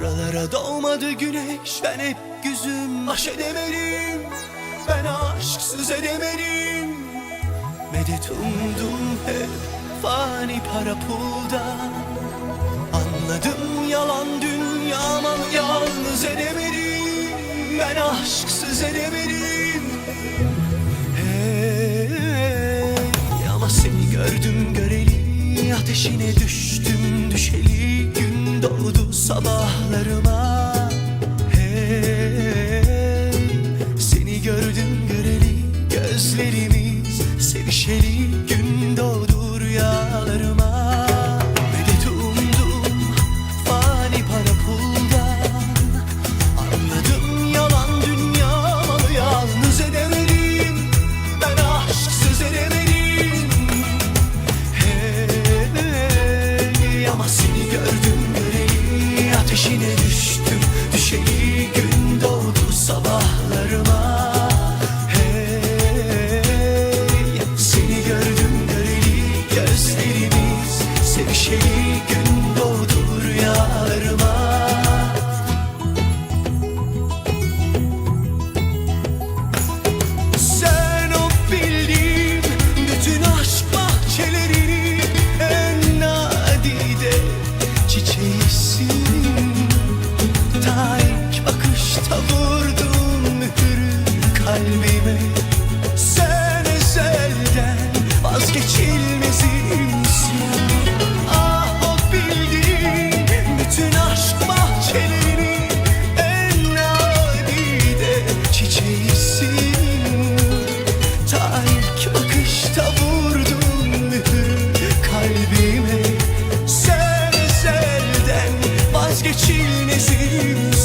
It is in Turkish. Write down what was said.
Buralara doğmadı güneş Ben hep güzüm. Baş edemedim Ben aşksız edemedim. Medet umdum hep fani para pulda. Anladım yalan dünyama yalnız edemedim. Ben aşksız edemedim. Hey, ama seni gördüm göreli Ateşine düştüm düşeli sabahlarıma. Hey, seni gördüm göreli Gözlerimiz sevişeli Gün doğdu sabahlarıma. Hey, seni gördüm göreli gözlerimiz Sevişeli gün vazgeçilmezimsin